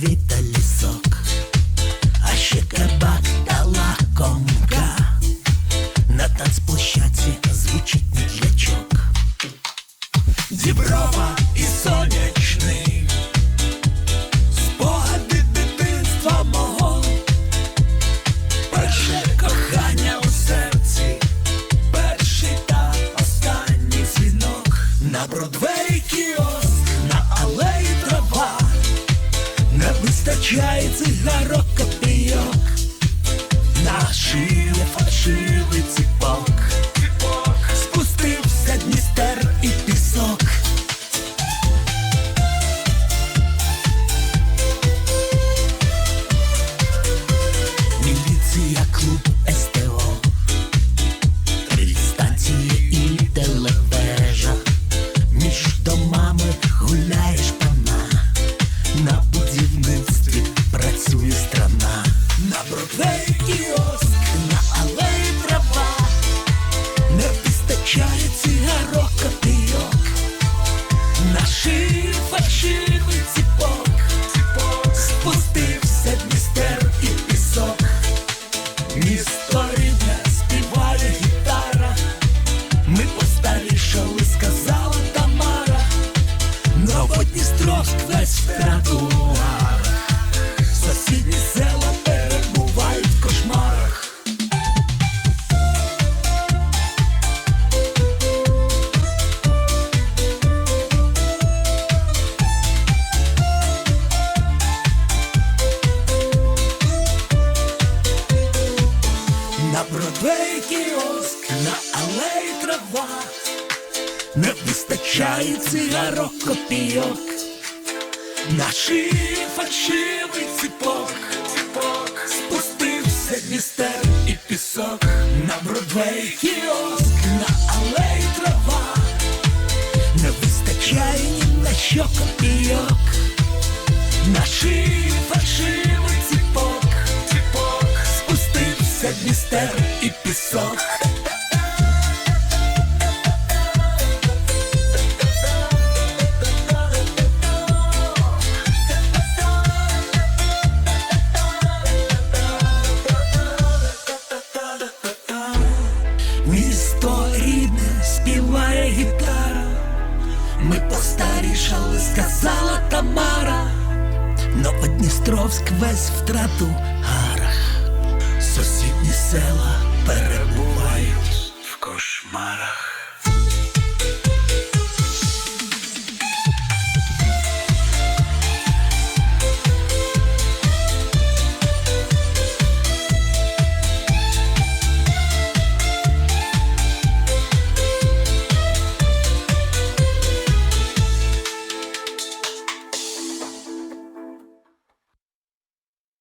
vite. Вистачає цигарок вистачає цигарок копійок. На шиї фальшивий ціпок. Спустився Дністер і пісок. Місто рідне співає гітара, ми постарішали, сказала Тамара, Новодністровськ весь в На Бродвей кіоск, на алеї трава, не вистачає цигарок копійок, на шиї фальшивий ціпок, ціпок, спустився містер і пісок, на Бродвей кіоск, Дністер і пісок. Місто рідне постарішали, сказала Тамара. но Новодністровськ весь в De cela para